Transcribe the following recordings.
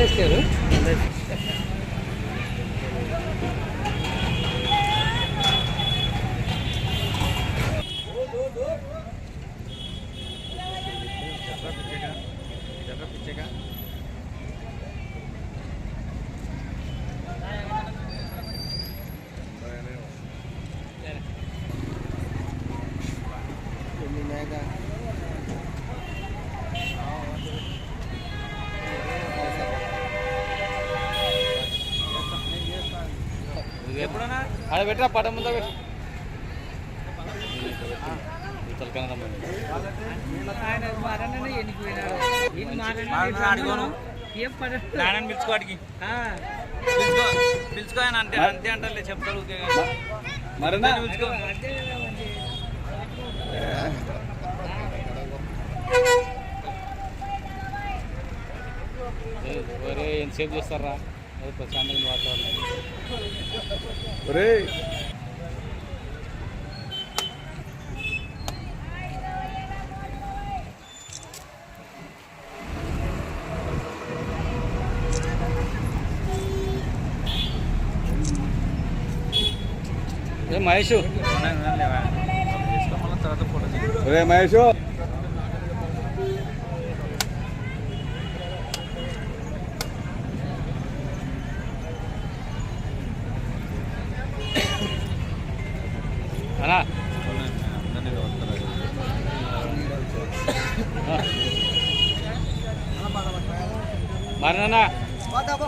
ಬಂದಿಸ್ತೇವೆ Ini mega. Oh, ఆడ పెట్టరా పటం ముందు పిలుచుకోవాడికి పిలుచుకో పిలుచుకో అంతే అంతే అంటారులే చెప్తాడు పిలుచుకో. ఒరే ఎంతసేపు చూస్తారా? అది ప్రశాంతంగా వాతావరణం. ఒరే మహేష్. ఒరే Mahesh Para na na. Bata?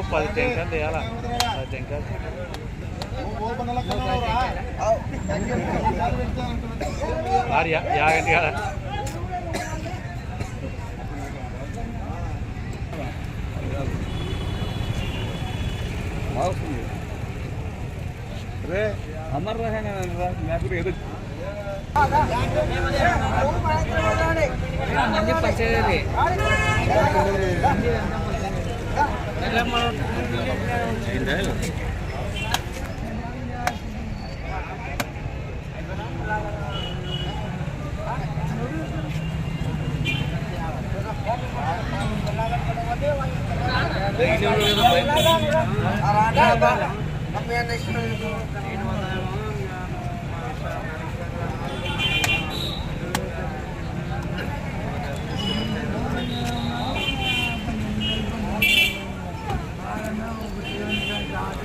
ఒక పది టెంకాయలు తీయాలా పది టెంకాయలు మరి యాగండి కదా రే అమర్ రహేనా నాకు ఏదో మంది పచ్చేది Arada ba? Mamaya na siya.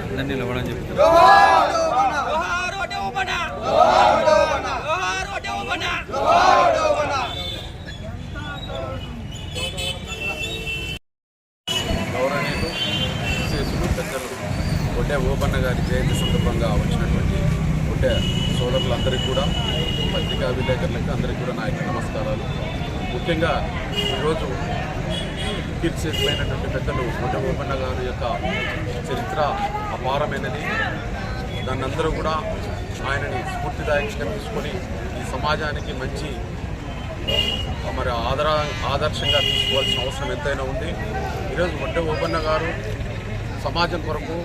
నిలవడం విశేషులు పెద్దలు ఒడ్డే ఓపన్న గారి జయంతి సందర్భంగా వచ్చినటువంటి ఒడ్డే సోదరులందరికీ కూడా పత్రికా విలేకరులకు అందరికీ కూడా నా నమస్కారాలు. ముఖ్యంగా ఈరోజు కీర్తిశేషమైనటువంటి పెద్దలు ఒడ్డే గారి యొక్క చరిత్ర అపారమైనది. దాన్ని అందరూ కూడా ఆయనని స్ఫూర్తిదాయకంగా తీసుకొని ఈ సమాజానికి మంచి మరి ఆదర ఆదర్శంగా తీసుకోవాల్సిన అవసరం ఎంతైనా ఉంది. ఈరోజు వడ్డే ఓబన్న గారు సమాజం కొరకు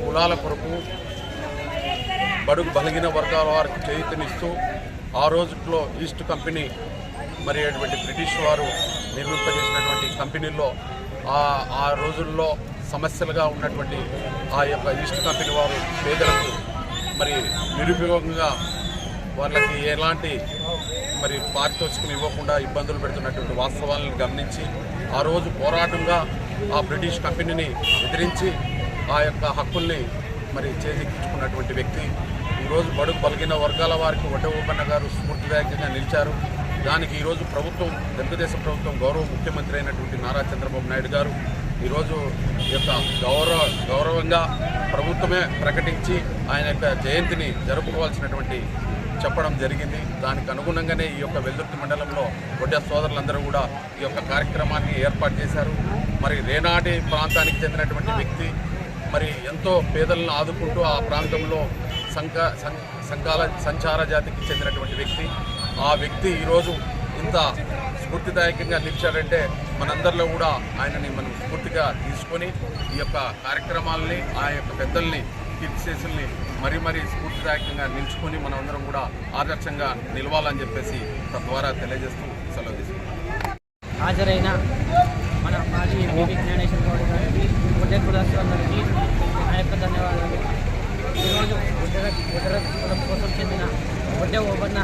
కులాల కొరకు బడుగు బలిగిన వర్గాల వారికి చేయూతనిస్తూ ఆ రోజుల్లో ఈస్ట్ కంపెనీ మరి అటువంటి బ్రిటిష్ వారు నిర్మింపజేసినటువంటి కంపెనీల్లో ఆ ఆ రోజుల్లో సమస్యలుగా ఉన్నటువంటి ఆ యొక్క ఈస్ట్ కంపెనీ వారు పేదలకు మరి నిరుపయోగంగా వాళ్ళకి ఎలాంటి మరి పారితోషికం ఇవ్వకుండా ఇబ్బందులు పెడుతున్నటువంటి వాస్తవాలను గమనించి ఆ రోజు పోరాటంగా ఆ బ్రిటిష్ కంపెనీని ఎదిరించి ఆ యొక్క హక్కుల్ని మరి చేజిక్కించుకున్నటువంటి వ్యక్తి. ఈరోజు బడుగు బలిగిన వర్గాల వారికి వడ్డ గారు స్ఫూర్తిదాయకంగా నిలిచారు. దానికి ఈరోజు ప్రభుత్వం తెలుగుదేశం ప్రభుత్వం గౌరవ ముఖ్యమంత్రి అయినటువంటి నారా చంద్రబాబు నాయుడు గారు ఈరోజు ఈ యొక్క గౌరవ గౌరవంగా ప్రభుత్వమే ప్రకటించి ఆయన యొక్క జయంతిని జరుపుకోవాల్సినటువంటి చెప్పడం జరిగింది. దానికి అనుగుణంగానే ఈ యొక్క వెల్దుర్తి మండలంలో ఒడ్డ సోదరులందరూ కూడా ఈ యొక్క కార్యక్రమాన్ని ఏర్పాటు చేశారు. మరి రేనాటి ప్రాంతానికి చెందినటువంటి వ్యక్తి మరి ఎంతో పేదలను ఆదుకుంటూ ఆ ప్రాంతంలో సంఘ సంఘాల సంచార జాతికి చెందినటువంటి వ్యక్తి ఆ వ్యక్తి ఈరోజు ఇంత స్ఫూర్తిదాయకంగా నిలిచాడంటే మనందరిలో కూడా ఆయనని మనం స్ఫూర్తిగా తీసుకొని ఈ యొక్క కార్యక్రమాలని ఆ యొక్క పెద్దల్ని కీర్తిశేషుల్ని మరీ మరీ స్ఫూర్తిదాయకంగా నిలుచుకొని మనందరం కూడా ఆదర్శంగా నిలవాలని చెప్పేసి తద్వారా తెలియజేస్తూ సెలవు తీసుకున్నాం హాజరైన మన మాజీ ఎంపీ జ్ఞానేశ్వర గౌడ్ గారికి ఒడ్డే కులాసులందరికీ నా యొక్క ధన్యవాదాలు. ఈరోజు ఒడ్డెర కులం కోసం చెందిన ఒడ్డె ఓబన్న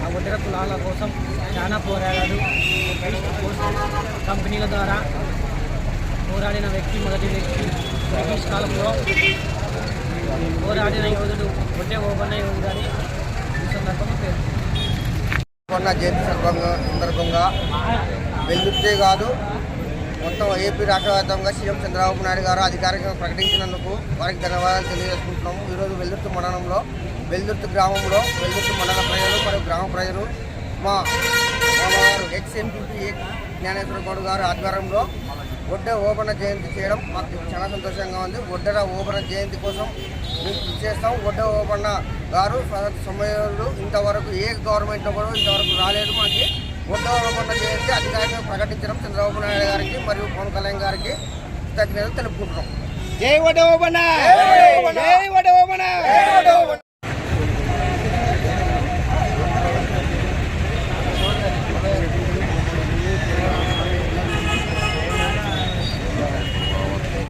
ఆ ఒడ్డెర కులాల కోసం చాలా పోరాడాడు. కంపెనీల ద్వారా పోరాడిన వ్యక్తి మొదటి వ్యక్తి బ్రిటిష్ కాలంలో పోరాడిన యోధుడు ఒడ్డే ఓబన్న యోధుడు అని ఈ సందర్భంగా పేరు కొన్న జయంతి సందర్భంగా సందర్భంగా వెల్లుర్తే కాదు మొత్తం ఏపీ రాష్ట్ర వ్యాప్తంగా సీఎం చంద్రబాబు నాయుడు గారు అధికారికంగా ప్రకటించినందుకు వారికి ధన్యవాదాలు తెలియజేసుకుంటున్నాము. ఈరోజు వెల్లుర్తి మండలంలో వెల్లుర్తి గ్రామంలో వెల్లుర్తి మండల ప్రజలు మరియు గ్రామ ప్రజలు మా మామగారు ఎక్స్ ఎంపీ జ్ఞానేశ్వర గౌడ్ గారు ఆధ్వర్యంలో ఒడ్డె ఓపెన జయంతి చేయడం మాకు చాలా సంతోషంగా ఉంది. ఒడ్డెర ఓపెన జయంతి కోసం మేము కృషి చేస్తాం. ఒడ్డె ఓపెన్న గారు సమయంలో ఇంతవరకు ఏ గవర్నమెంట్ కూడా ఇంతవరకు రాలేదు మాకు. ఒడ్డె ఓపెన జయంతి అధికారికంగా ప్రకటించడం చంద్రబాబు నాయుడు గారికి మరియు పవన్ కళ్యాణ్ గారికి కృతజ్ఞతలు తెలుపుకుంటున్నాం. జై ఓబన్న